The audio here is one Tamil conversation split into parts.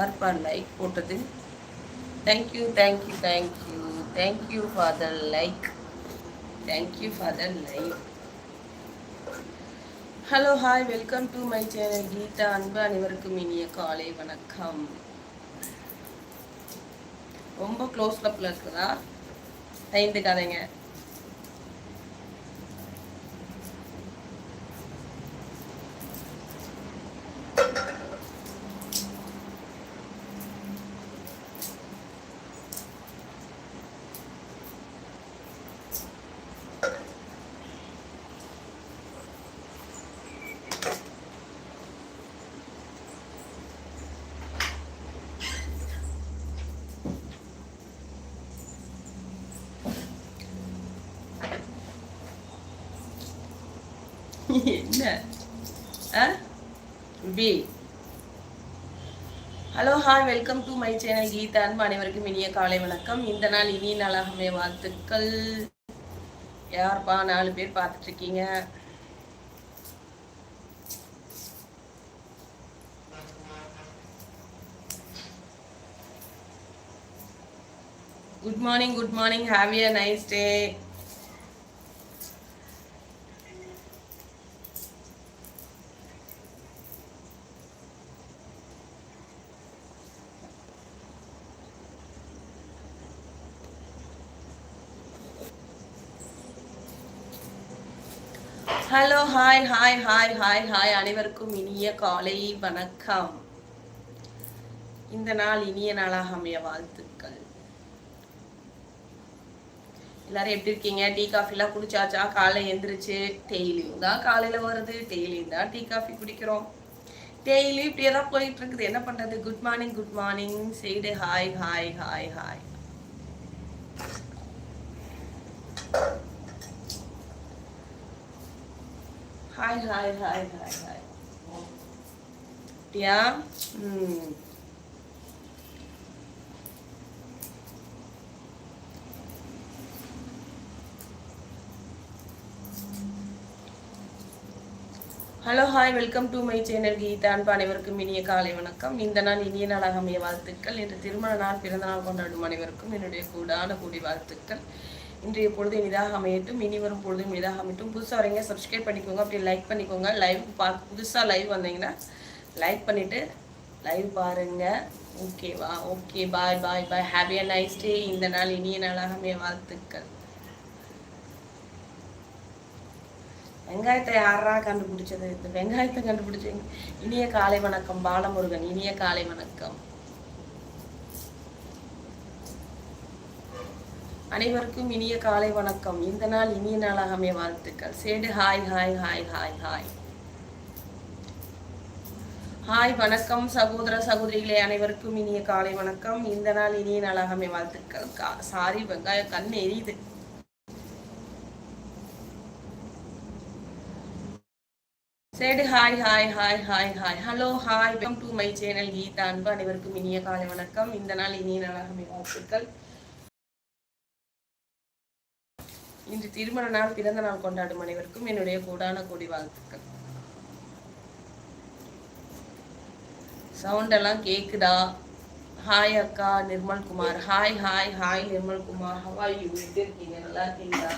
யார்ப்பா லைக் போட்டது. Thank you thank you thank you thank you for the like thank you for the like hello hi welcome to my channel Geetha அன்பு அனைவருக்கும் இனிய காலை வணக்கம். ரொம்ப க்ளோஸ் அப்பில் இருக்குதா தைந்து கதைங்க ஆ B hello hi welcome to my channel Geetha Anbu அனைவருக்கும் இனிய காலை வணக்கம். இந்த நாள் இனிய நாளாகவே வாழ்த்துக்கள். யார்ப்பா நாலு பேர் பார்த்துட்டு இருக்கீங்க good morning good morning have a nice day hello hi hi hi hi hi அனைவருக்கும் இனிய காலை வணக்கம். இந்த நாள் இனிய நாளாக அமைய வாழ்த்துக்கள். எல்லாரும் எப்படி இருக்கீங்க? டீ காஃபிலாம் குடிச்சாச்சா? காலை எந்திரிச்சு டெய்லியும் தான் காலையில் வருது. டெய்லியும் தான் டீ காஃபி குடிக்கிறோம். டெய்லி இப்படியே தான் போயிட்டு இருக்குது என்ன பண்ணுறது good morning good morning. Said hi hi hi hi hi hi hi hi hi அப்படியா ம் hello hi welcome to my channel Geetha Anbu அனைவருக்கும் இனிய காலை வணக்கம். இந்த நாள் இனிய நாளாக அமைய வாழ்த்துக்கள். இன்று திருமண நாள் பிறந்த நாள் கொண்டாடும் அனைவருக்கும் என்னுடைய கூடான கூடி வாழ்த்துக்கள். இன்றைய பொழுது இனிதாக அமையட்டும். இனி வரும் பொழுது இனிதாக அமையட்டும். புதுசாக வரீங்க சப்ஸ்கிரைப் பண்ணிக்கோங்க. அப்படி லைக் பண்ணிக்கோங்க. லைவ் பார்க்க புதுசாக லைவ் வந்தீங்கன்னா லைக் பண்ணிவிட்டு லைவ் பாருங்கள் ஓகேவா okay bye bye bye happy a nice day இந்த நாள் இனிய நாளாக அமைய வாழ்த்துக்கள். வெங்காயத்தை யாரா கண்டுபிடிச்சது? இந்த வெங்காயத்தை கண்டுபிடிச்சீங்க இனிய காலை வணக்கம் பாலமுருகன். இனிய காலை வணக்கம். அனைவருக்கும் இனிய காலை வணக்கம். இந்த நாள் இனிய நாளாக அமைய வாழ்த்துக்கள். சேடு hi hi hi hi hi hi வணக்கம் சகோதர சகோதரிகளே அனைவருக்கும் இனிய காலை வணக்கம். இந்த நாள் இனிய நாளாக அமைய வாழ்த்துக்கள் சாரி வெங்காயம் கண் எரியுது. சேடு hi hi hi hi hi hello hi welcome to my channel Geetha Anbu. அனைவருக்கும் இனிய காலை வணக்கம். இந்த நாள் இனிய நாளாக அமைய வாழ்த்துக்கள். இன்று திருமண நாள் பிறந்த நாள் கொண்டாடும் அனைவருக்கும் என்னுடைய கூடான கோடி வாழ்த்துக்கள். சவுண்ட் எல்லாம் கேக்குதா? ஹாய் அக்கா Nirmal Kumar. Hi hi hi Nirmal Kumar. How are you எப்படி இருக்கீங்க? நல்லா இருக்கீங்களா?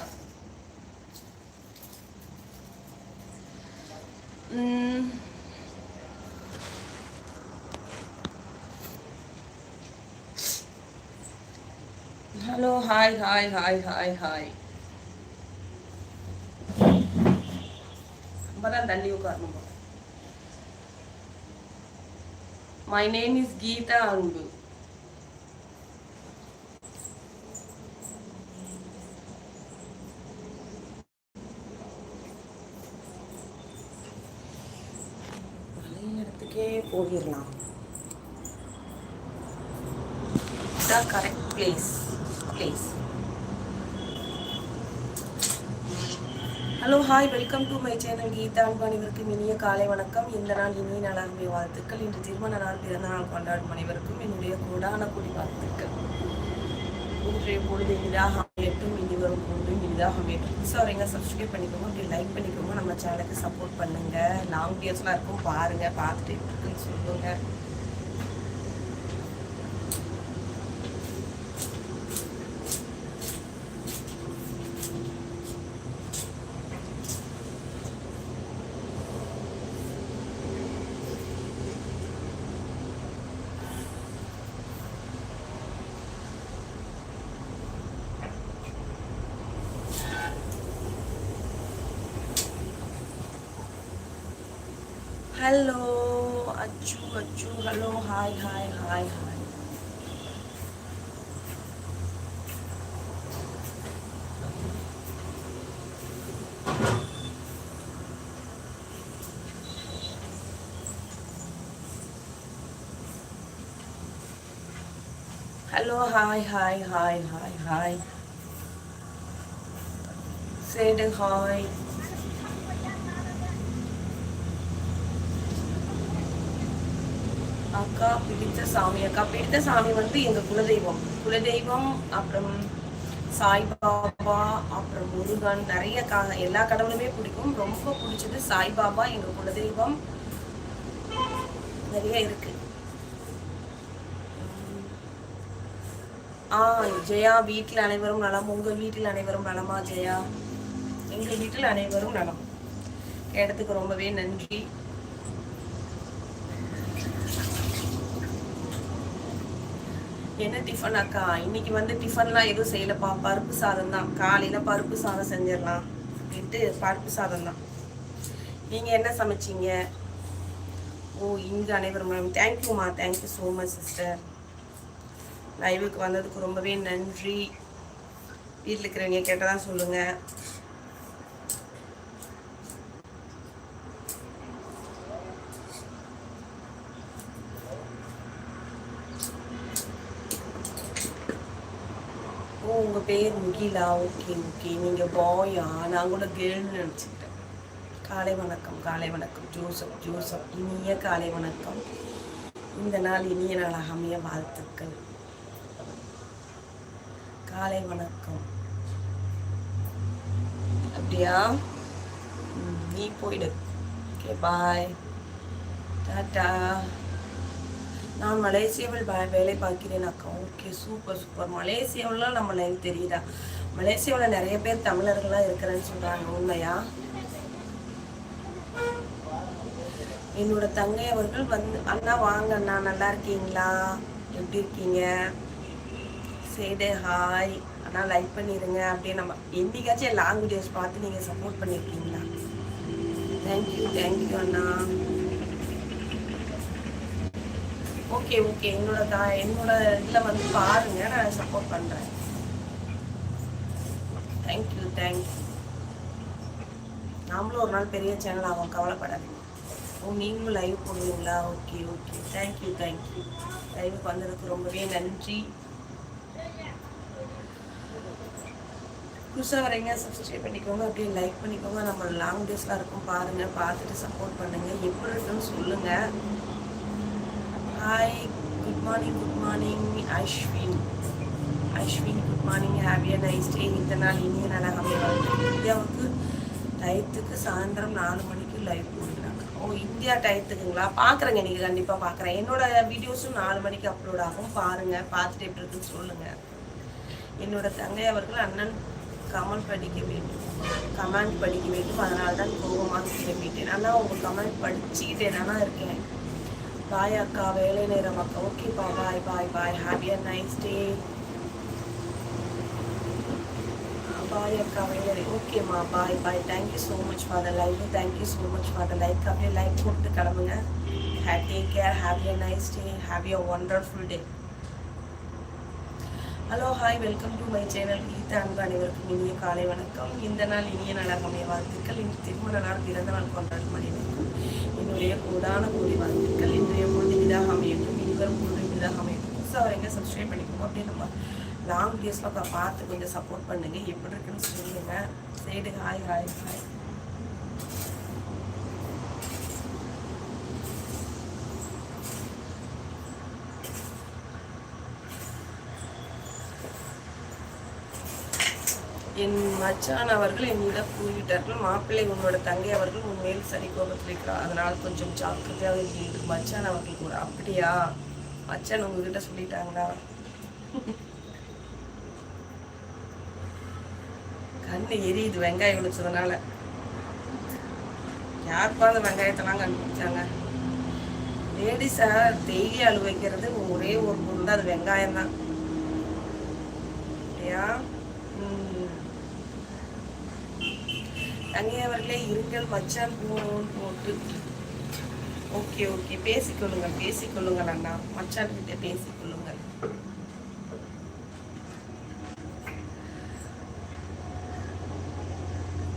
Hello hi hi hi hi hi நம்ம தான் தள்ளி உட்காரணும் my name is Geetha Anbu இடத்துக்கே போயிடலாம் the correct place place hello hi welcome to my channel Geetha Anbu இனிய காலை வணக்கம். இந்த நாள் இனிய நாளாகவே வாழ்த்துக்கள். இன்று திருமண நாள் பிறந்த நாள் கொண்டாடும் அனைவருக்கும் என்னுடைய கூடான கூடி வாழ்த்துக்கள். இன்றைய பொழுது இனிதாக அமையட்டும். இனி வரும் பொழுதும் இனிதாக அமையட்டும். புதுசாக வரீங்க சப்ஸ்கிரைப் பண்ணிக்கோங்க. அப்படி லைக் பண்ணிக்கோங்க. நம்ம சேனலுக்கு சப்போர்ட் பண்ணுங்கள் லாங் வீடியோஸ்லாம் இருக்கும் பாருங்கள் பார்த்துட்டு இருக்குன்னு சொல்லுங்கள் hello Achu Achu hello hi hi hi hi hello hi hi hi hi hi சேடு ஹாய் அக்கா பிடித்த சாமி. அக்கா பிடித்த சாமி வந்து எங்க குலதெய்வம். குலதெய்வம் அப்புறம் சாய்பாபா அப்புறம் முருகன் நிறைய கா எல்லா கடவுளுமே பிடிக்கும். ரொம்ப பிடிச்சது சாய்பாபா எங்க குலதெய்வம். நிறைய இருக்கு. ஆ ஜெயா வீட்டில் அனைவரும் நலம். உங்க வீட்டில் அனைவரும் நலமா ஜெயா? எங்க வீட்டில் அனைவரும் நலம். இடத்துக்கு ரொம்பவே நன்றி. என்ன டிஃபன் அக்கா? இன்னைக்கு வந்து டிஃபன்லாம் எதுவும் செய்யலப்பா. பருப்பு சாதம் தான். காலையில பருப்பு சாதம் செஞ்சிடலாம். அப்படின்ட்டு பருப்பு சாதம் தான். நீங்க என்ன சமைச்சீங்க? ஓ இங்கே அனைவரும் மேம் தேங்க்யூம்மா தேங்க்யூ ஸோ மச் சிஸ்டர் லைவுக்கு வந்ததுக்கு ரொம்பவே நன்றி. வீட்டில் இருக்கிறவங்க கேட்டதான் சொல்லுங்கள் ஓ உங்கள் பேர் முகிலா ஓகே ஓகே. நீங்கள் பாயா? நான் கூட கேர்ள்னு நினச்சிக்கிட்டேன். காலை வணக்கம் காலை வணக்கம். Joseph Joseph. இனிய காலை வணக்கம். இந்த நாள் இனிய நாளாக அமைய வாழ்த்துக்கள். காலை வணக்கம். அப்படியா? நீ போயிடு. Okay bye. டாட்டா. நான் மலேசியாவில் வே- வேலை பார்க்கிறேன் அக்கா. ஓகே சூப்பர் சூப்பர் மலேசியாவிலாம் நம்ம லைவ் தெரியுதா? மலேசியாவில் நிறைய பேர் தமிழர்களாக இருக்கிறேன்னு சொல்கிறாங்க உண்மையா? என்னோட தங்கை அவர்கள் வந்து அண்ணா வாங்க அண்ணா. நல்லா இருக்கீங்களா? எப்படி இருக்கீங்க? சரி ஹாய் அண்ணா லைக் பண்ணிடுங்க அப்படியே நம்ம என்னைக்காச்சும் லாங் வீடியோஸ் பார்த்து நீங்கள் சப்போர்ட் பண்ணியிருக்கீங்களா தேங்க்யூ தேங்க்யூ அண்ணா. ஓகே ஓகே என்னோட தா என்னோட இதில் வந்து பாருங்க. நான் சப்போர்ட் பண்ணுறேன் தேங்க்யூ தேங்க்யூ நாமளும் ஒரு நாள் பெரிய சேனல் ஆகும் கவலைப்படாதீங்க. ஓ நீங்களும் லைவ் போடுவீங்களா? ஓகே ஓகே தேங்க்யூ தேங்க்யூ லைவுக்கு வந்ததுக்கு ரொம்பவே நன்றி. புதுசாக வரீங்க சப்ஸ்கிரைப் பண்ணிக்கோங்க. அப்படியே லைக் பண்ணிக்கோங்க. நம்ம லாங் டேஸ்லாம் இருக்கும். பாருங்கள் பார்த்துட்டு சப்போர்ட் பண்ணுங்கள் எப்படி இருக்குன்னு சொல்லுங்கள் hi good morning good morning Ashwin Ashwin good morning ஹாப்பியா நைஸ் டே இந்த நாள் இனிய நாளாக அமைவாங்க இந்தியாவுக்கு டயத்துக்கு சாயந்தரம் நாலு மணிக்கு லைவ் போடுறாங்க. ஓ இந்தியா டயத்துக்குங்களா? பார்க்குறேங்க நீங்கள் கண்டிப்பாக பார்க்குறேன் என்னோட வீடியோஸும் நாலு மணிக்கு அப்லோட் ஆகும். பாருங்கள் பார்த்துட்டு எப்படி இருக்குன்னு சொல்லுங்கள் என்னோட தங்கை அவர்கள் அண்ணன் கமெண்ட் படிக்க வேண்டும். கமெண்ட் படிக்க வேண்டும். அதனால தான் கோபமாக கிளம்பிட்டேன் ஆனால் உங்கள் கமெண்ட் படிச்சுக்கிட்டே தானே இருக்கேன். பாய் அக்கா வேலை நேரம் அக்கா ஓகேப்பா பாய் பாய் பாய் ஹாப்பியா நைஸ் டே பாய் அக்கா வேலை ஓகேம்மா bye bye thank you so much for the like thank you so much for the like அப்படியே லைக் போட்டு கிளம்புங்க. டேக் கேர் ஹாப்பியா nice day a wonderful day hello hi welcome to my channel Geetha Anbu அனைவருக்கும் இனிய காலை வணக்கம். இந்த நாள் இனிய நாளாக அமைய வாழ்த்துக்கள். இன்று திருமண நாள் பிறந்த நாள் கொண்டாடும் மனிதன் உங்களுடைய கூடான கூடி வாழ்த்துக்கள். இன்றைய பொழுது இதாக அமையட்டும் இனிவரும் பொழுது இதாக அமையட்டும் புதுசாக வரீங்க சப்ஸ்கிரைப் பண்ணிக்கோங்க அப்படியே நம்ம லாங் வீடியோஸ்லாம் பார்த்து கொஞ்சம் சப்போர்ட் பண்ணுங்கள் எப்படி இருக்குன்னு சொல்லுங்கள் சைடு ஹாய் ஹாய் ஹாய் என் மச்சான் அவர்கள் என்னிடம் கூறிவிட்டார்கள் மாப்பிள்ளை உன்னோட தங்கை அவர்கள் உன் மேல் சரி கோபத்தில் இருக்கிறார் அதனால் கொஞ்சம் ஜாக்கிரதையாக இருக்கிறது மச்சான் அவர்கள் கூட அப்படியா? மச்சான் உங்ககிட்ட சொல்லிட்டாங்களா? கண்ணு எரியுது வெங்காயம் விழிச்சதுனால யாருப்பா அந்த வெங்காயத்தெல்லாம் கண்டுபிடிச்சாங்க? லேடிஸா டெய்லி அழு வைக்கிறது ஒரே ஒரு பொருள் தான். அது வெங்காயம் தான் இல்லையா ம். தங்கியவர்களே இருங்கள் மச்சான் போன் போட்டு ஓகே ஓகே. பேசிக்கொள்ளுங்கள் பேசிக்கொள்ளுங்கள் அண்ணா. மச்சான் கிட்ட பேசிக்கொள்ளுங்கள்.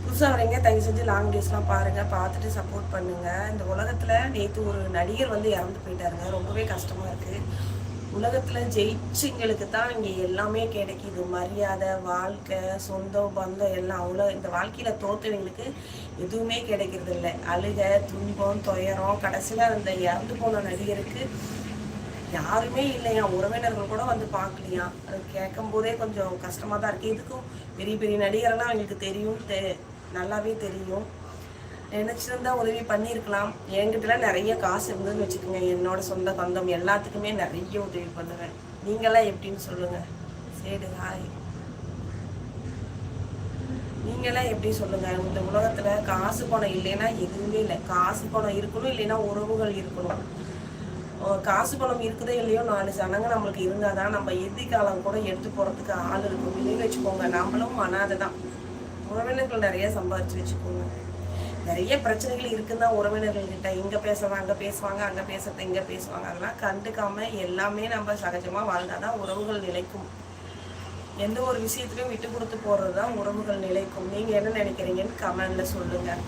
புதுசாக வரீங்க தயவு செஞ்சு லாங் டேஸ்லாம் பாருங்கள் பார்த்துட்டு சப்போர்ட் பண்ணுங்கள் இந்த உலகத்தில் நேற்று ஒரு நடிகர் வந்து இறந்து போயிட்டாருங்க. ரொம்பவே கஷ்டமாக இருக்குது உலகத்தில் ஜெயிச்சுங்களுக்கு தான் இங்கே எல்லாமே கிடைக்கிது. மரியாதை வாழ்க்கை சொந்தம் பந்தம் எல்லாம் அவ்வளோ இந்த வாழ்க்கையில் தோத்தவங்களுக்கு எதுவுமே கிடைக்கிறது இல்லை. அழுக துன்பம் துயரம் கடைசியில் அந்த இறந்து போன நடிகருக்கு யாருமே இல்லையா உறவினர்கள் கூட வந்து பார்க்கலையா? அது கேட்கும் போதே கொஞ்சம் கஷ்டமாக தான் இருக்குது இதுக்கும் பெரிய பெரிய நடிகரெல்லாம் அவங்களுக்கு தெரியும். தெ நல்லாவே தெரியும். நினச்சிருந்தா உதவி பண்ணியிருக்கலாம். என்கிட்டலாம் நிறைய காசு இருந்ததுன்னு வச்சுக்கோங்க. என்னோட சொந்த பந்தம் எல்லாத்துக்குமே நிறைய உதவி பண்ணுவேன். நீங்களாம் எப்படின்னு சொல்லுங்க. சரி ஹாய் நீங்களாம் எப்படி சொல்லுங்க? இந்த உலகத்துல காசு பணம் இல்லைன்னா எதுவுமே இல்லை. காசு பணம் இருக்கணும் இல்லைன்னா உறவுகள் இருக்கணும். காசு பணம் இருக்குதோ இல்லையோ நாலு ஜனங்க நம்மளுக்கு இருந்தாதான் நம்ம எதிர்காலம் கூட எடுத்து போறதுக்கு ஆள் இருக்கும். இல்லைன்னு வச்சுக்கோங்க. நம்மளும் அனாதை தான் உறவினர்கள் நிறைய சம்பாதிச்சு வச்சுக்கோங்க. நிறைய பிரச்சனைகள் இருக்குன்னா உறவினர்கள் கிட்ட இங்கே பேசுவாங்க அங்கே பேசுவாங்க அங்கே பேசுறது இங்கே பேசுவாங்க. அதெல்லாம் கண்டுக்காம எல்லாமே நம்ம சகஜமா வாழ்ந்தாதான் உறவுகள் நிலைக்கும். எந்த ஒரு விஷயத்துலையும் விட்டு கொடுத்து போறதுதான் உறவுகள் நிலைக்கும். நீங்கள் என்ன நினைக்கிறீங்கன்னு கமெண்டில் சொல்லுங்கள்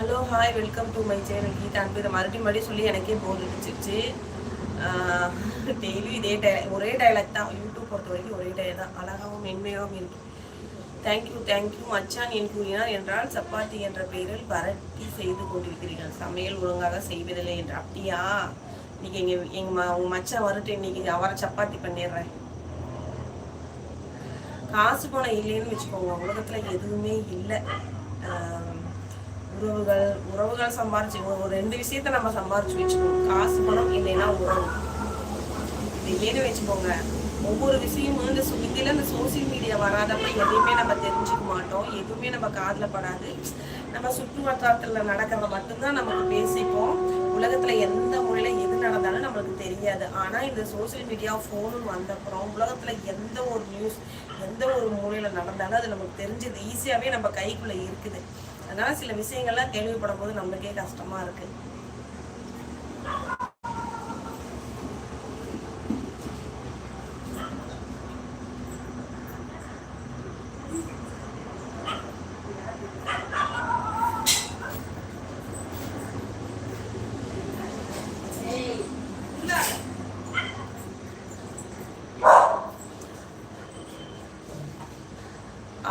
hello hi welcome to my channel Geetha Anbu. இதை மறுபடியும் மறுபடியும் சொல்லி எனக்கே போர் அடிச்சிருச்சு. டெய்லி இதே டை ஒரே டைலாக் தான். யூடியூப் பொறுத்த வரைக்கும் ஒரே டைலாக் தான். அழகாகவும் மென்மையாகவும் இருக்கு. தேங்க்யூ தேங்க்யூ மச்சான். என் கூறினார் என்றால் சப்பாத்தி என்ற பெயரில் வரட்டி செய்து கொண்டிருக்கிறீர்கள். சமையல் ஒழுங்காக செய்வதில்லை என்று அப்படியா? இன்னைக்கு எங்க எங்க ம உங்க மச்சான் வரட்டு இன்னைக்கு அவரை சப்பாத்தி பண்ணிடுறேன். காசு பணம் இல்லைன்னு வச்சுக்கோங்க. உலகத்துல எதுவுமே இல்லை. உறவுகள் உறவுகள் சம்பாரிச்சு ஒரு ரெண்டு விஷயத்த நம்ம சம்பாரிச்சு வச்சுக்கணும். காசு பணம் இல்லைன்னா உறவு. இது இல்லைன்னு வச்சுக்கோங்க. ஒவ்வொரு விஷயமும் இந்த இதில் இந்த சோசியல் மீடியா வராதப்ப எதுவுமே நம்ம தெரிஞ்சுக்க மாட்டோம். எதுவுமே நம்ம காதில் படாது. நம்ம சுற்று வட்டாரத்தில் நடக்கிறத மட்டும்தான் நமக்கு பேசிப்போம். உலகத்தில் எந்த மொழியில் எது நடந்தாலும் நம்மளுக்கு தெரியாது. ஆனால் இந்த சோசியல் மீடியா ஃபோனும் வந்தப்புறம் உலகத்தில் எந்த ஒரு நியூஸ் எந்த ஒரு மூலையில் நடந்தாலும் அது நமக்கு தெரிஞ்சது ஈஸியாகவே நம்ம கைக்குள்ளே இருக்குது. அதனால் சில விஷயங்கள்லாம் கேள்விப்படும் போது நம்மளுக்கே கஷ்டமாக இருக்குது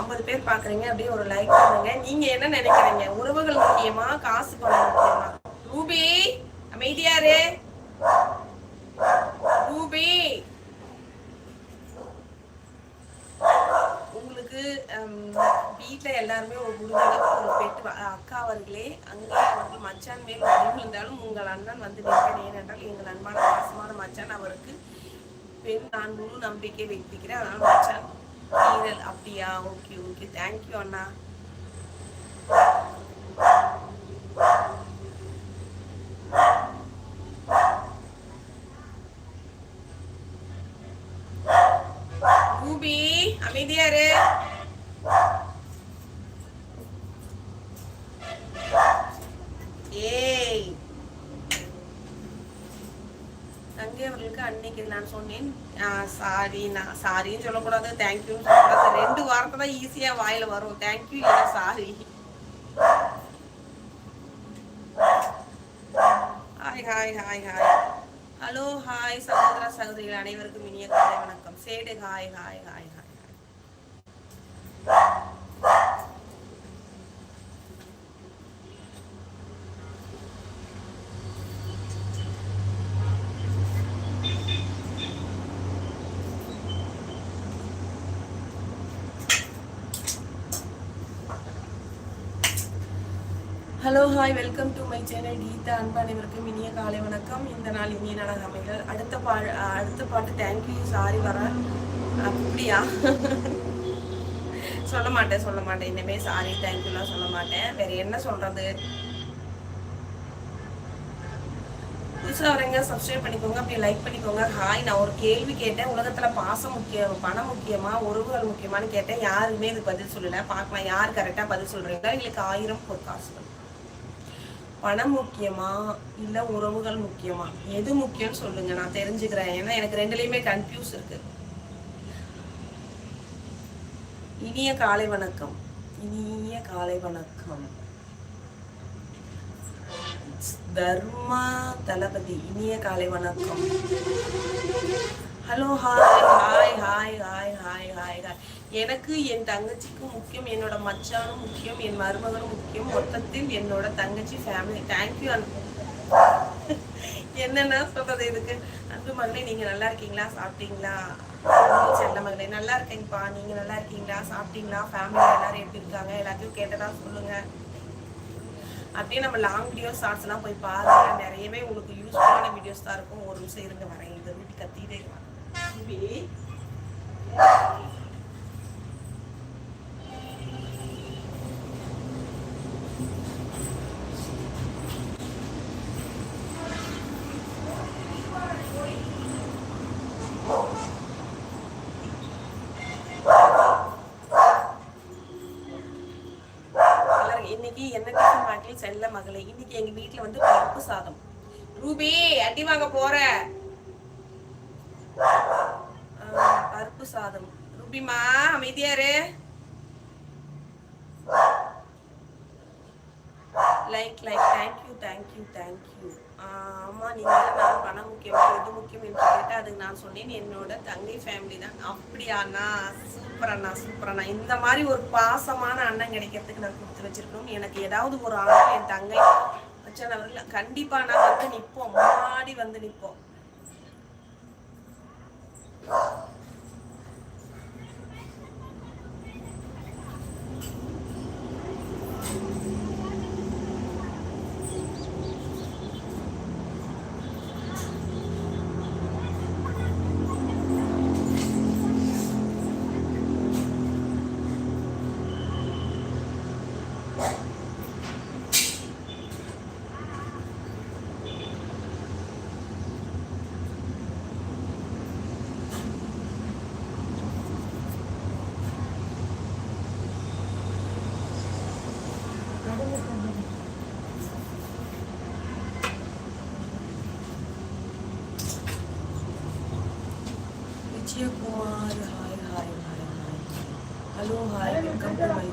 ஐம்பது பேர் பாக்குறீங்க அப்படியே ஒரு லைக் பண்ணுங்க. நீங்க என்ன நினைக்கிறீங்க? உறவுகள் முக்கியமா? காசு பணம் முக்கியமா? ரூபி அமைதியாரு ரூபி. உங்களுக்கு வீட்டில் எல்லாருமே ஒரு குடும்பம் ஒரு பெட்டு அக்கா அவர்களே அங்கே அவர்கள் மச்சான் மேல் இருந்தாலும் உங்கள் அண்ணன் வந்து நிற்பேன் ஏனென்றால் எங்கள் அன்பான பாசமான மச்சான் அவருக்கு பெண் நான் முழு நம்பிக்கை வைத்திருக்கிறேன். அதனால் மச்சான் ஈரல் அப்படியா? ஓகே ஓகே தேங்க்யூ அண்ணா. ரூபி அமைதியாரு ஏய். தங்கை அவர்களுக்கு அன்னைக்கு நான் சொன்னேன். சாரி நான் சாரின்னு சொல்லக்கூடாது தேங்க்யூன்னு சொல்லக்கூடாது ரெண்டு வாரத்தை தான் ஈஸியாக வாயில் வரும் தேங்க்யூ இல்லை sorry hi hi hi hi hello hi சகோதர சகோதரிகள் அனைவருக்கும் இனிய காலை வணக்கம் சேடு hi hi hi hi hello hi welcome to my channel Geetha அன்பனைவருக்கும் இனிய காலை வணக்கம். இந்த நாள் இனிய நாளாக அமைகள் அடுத்த பா அடுத்த பாட்டு தேங்க்யூ சாரி வர. அப்படியா? சொல்ல மாட்டேன் சொல்ல மாட்டேன். இனிமே சாரி தேங்க்யூலாம் சொல்ல மாட்டேன். வேற என்ன சொல்றது? புதுசாக வரீங்க சப்ஸ்கிரைப் பண்ணிக்கோங்க அப்படி லைக் பண்ணிக்கோங்க. ஹாய் நான் ஒரு கேள்வி கேட்டேன். உலகத்தில் பாசம் முக்கியம் பணம் முக்கியமா உறவுகள் முக்கியமானு கேட்டேன். யாருமே இதுக்கு பதில் சொல்லலை. பார்க்கலாம் யார் கரெக்டாக பதில் சொல்கிறீங்களா எங்களுக்கு ஆயிரம் பொற்காசுகள். பணம் முக்கியமா இல்ல உறவுகள் முக்கியமா? எது முக்கியம்னு சொல்லுங்க நான் தெரிஞ்சுக்கிறேன். ஏன்னா எனக்கு ரெண்டுலயுமே கன்ஃபியூஸ் இருக்கு. இனிய காலை வணக்கம். இனிய காலை வணக்கம். தர்மா தளபதி இனிய காலை வணக்கம். Hello hi hi hi hi hi hi hi எனக்கு என் தங்கச்சிக்கும் முக்கியம் என்னோட மச்சானும் முக்கியம் என் மருமகனும் முக்கியம். மொத்தத்தில் என்னோட தங்கச்சி ஃபேமிலி தேங்க்யூ என்னென்ன சொல்றது இதுக்கு? அன்பு மகளே நீங்க நல்லா இருக்கீங்களா? சாப்பிட்டீங்களா? செல்ல மகளே நல்லா இருக்கேங்கப்பா நீங்க நல்லா இருக்கீங்களா? சாப்பிட்டீங்களா? ஃபேமிலி எல்லாரும் எப்படி இருக்காங்க? எல்லாத்தையும் கேட்டதா சொல்லுங்க. அப்படியே நம்ம லாங் வீடியோ ஷார்ட்ஸ் எல்லாம் போய் பாருங்க. நிறையவே உங்களுக்கு யூஸ்ஃபுல்லான வீடியோஸ் தான் இருக்கும். ஒரு நிமிஷம் இருங்க வரேன். இந்த வீட்டு கத்திட்டே இருக்கலாம் இன்னைக்கு என்ன டிஃபன் மாட்டில் செல்ல மகளே? இன்னைக்கு எங்க வீட்டுல வந்து பருப்பு சாதம். ரூபி அடி வாங்க போற பருப்பு சாதம் ரூபிமா அமைதியாரு like like thank you thank you thank you ஆமா நீங்க நான் பணம் முக்கியமா எது முக்கியம் என்று கேட்டால் அதுக்கு நான் சொன்னேன். என்னோட தங்கை ஃபேமிலி தான். அப்படியா அண்ணா? சூப்பர் அண்ணா சூப்பர் அண்ணா. இந்த மாதிரி ஒரு பாசமான அண்ணன் கிடைக்கிறதுக்கு நான் கொடுத்து வச்சிருக்கணும். எனக்கு ஏதாவது ஒரு ஆள் என் தங்கை அச்சன் அவர்கள் கண்டிப்பா நான் வந்து நிற்போம் முன்னாடி வந்து நிற்போம் Vijayakumar hi hi hi hi hello hi welcome to my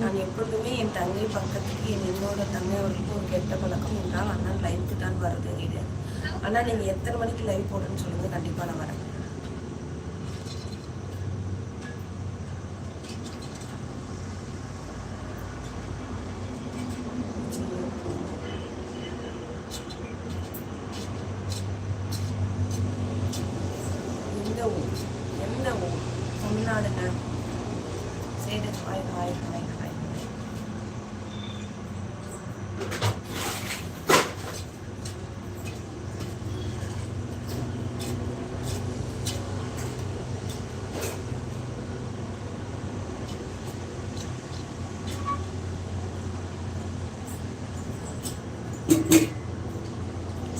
நான் எப்பொழுதுமே என் தங்கை பக்கத்துக்கு என் என்னோட தங்கை அவர்களுக்கு ஒரு கெட்ட பழக்கம் என்றால் அண்ணன் லைவுக்கு தான் வருது கிடையாது ஆனால் நீங்கள் எத்தனை மணிக்கு லைவ் போடுன்னு சொல்லுங்கள் கண்டிப்பாக நான் வரேன்.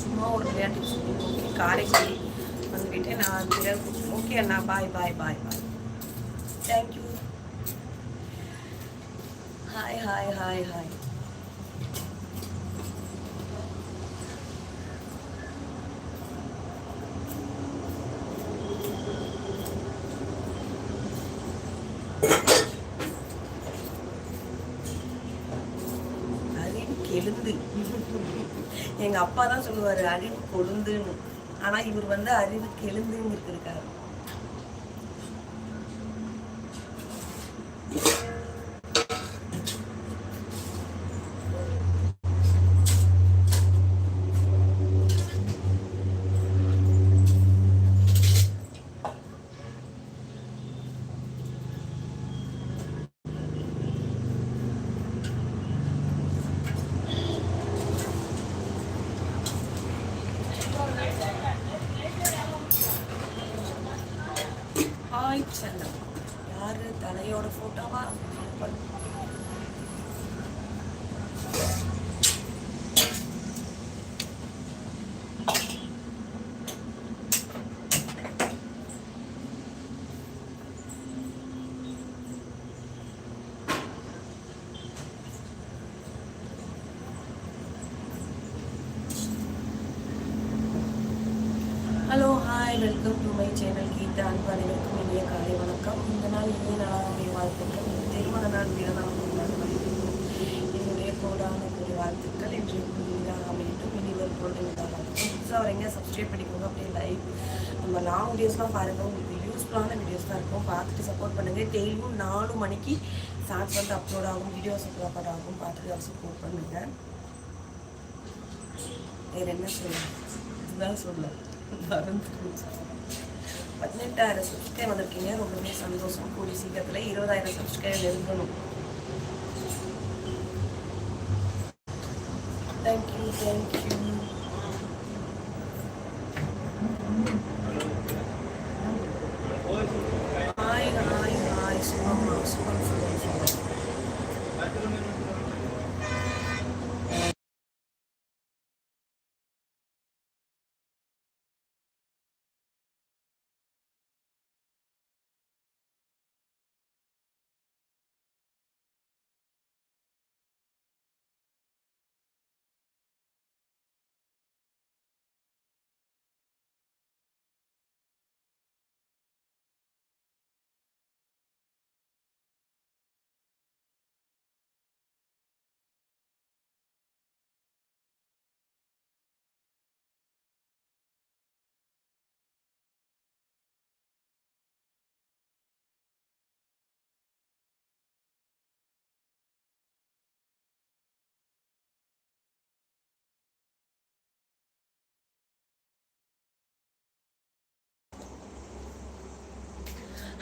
சும்மா ஒரு விளையாட்டு ஓகே காரைக்குடி வந்துட்டு நான் okay Anna bye bye bye bye thank you hi hi hi hi எழுந்து எங்க அப்பா தான் சொல்லுவாரு அறிவு கொழுந்துன்னு. ஆனா இவர் வந்து அறிவுக்கு எழுந்துன்னு இருக்காரு ஹாய் செல்லம் யாரு தலையோட போட்டோவா சேனல் கீதா அன்பு அனைவருக்கும் இனிய காலை வணக்கம். இந்த நாள் இனிய நாளாக வாழ்த்துக்கள். திருமண நாள் பிறநாள் கொண்டாடுவதற்கும் என்னுடைய கோடான கூடிய வாழ்த்துக்கள். இன்றைய புதிதாக அமையட்டும். இனி ஒரு பொழுது புதுசாக வரீங்க சப்ஸ்கிரைப் பண்ணிக்கோங்க. அப்படியே லைவ் நம்ம லாங் வீடியோஸ்லாம் பாருங்கள் உங்களுக்கு யூஸ்ஃபுல்லான வீடியோஸ் தான் இருக்கும். பார்த்துட்டு சப்போர்ட் பண்ணுங்கள் டெய்லியும் நாலு மணிக்கு ஷார்ட்ஸ் வந்து அப்லோட் ஆகும். வீடியோஸ் அப்லோட் ஆகும். பார்த்துட்டு சப்போர்ட் பண்ணுங்கள் வேறு என்ன சொல்ல இதுதான் சொல்ல பதினெட்டாயிரம் சப்ஸ்கிரைப் வந்திருக்கீங்க. ரொம்பவே சந்தோஷம். கூடி சீக்கிரத்தில் இருபதாயிரம் சப்ஸ்கிரைப் இருக்கணும் thank you thank you hi hi hi சுகமா சுகம் சுகம் சுகம்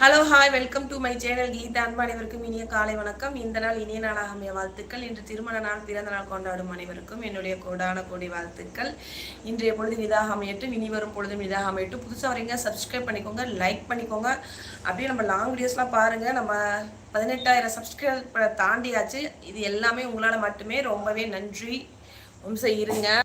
hello hi welcome to my channel Geetha Anbu அனைவருக்கும் இனிய காலை வணக்கம். இந்த நாள் இனிய நாளாக அமைய வாழ்த்துக்கள். இன்று திருமண நாள் பிறந்த நாள் கொண்டாடும் அனைவருக்கும் என்னுடைய கோடான கோடி வாழ்த்துக்கள். இன்றைய பொழுது இதாக அமையட்டும். இனி வரும் பொழுதும் இதாக அமையட்டும். புதுசாக வரீங்க சப்ஸ்கிரைப் பண்ணிக்கோங்க லைக் பண்ணிக்கோங்க. அப்படியே நம்ம லாங் வீடியோஸ்லாம் பாருங்கள் நம்ம பதினெட்டாயிரம் சப்ஸ்கிரைப் தாண்டியாச்சு. இது எல்லாமே உங்களால் மட்டுமே ரொம்பவே நன்றி. வம்சம் இருங்க.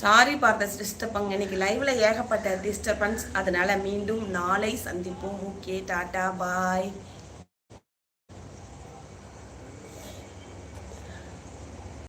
சாரி பார்த்த டிஸ்டர்பங் இன்னைக்கு லைவ்ல ஏகப்பட்ட டிஸ்டர்பன்ஸ் அதனால மீண்டும் நாளை சந்திப்போம். ஓகே டாட்டா பாய்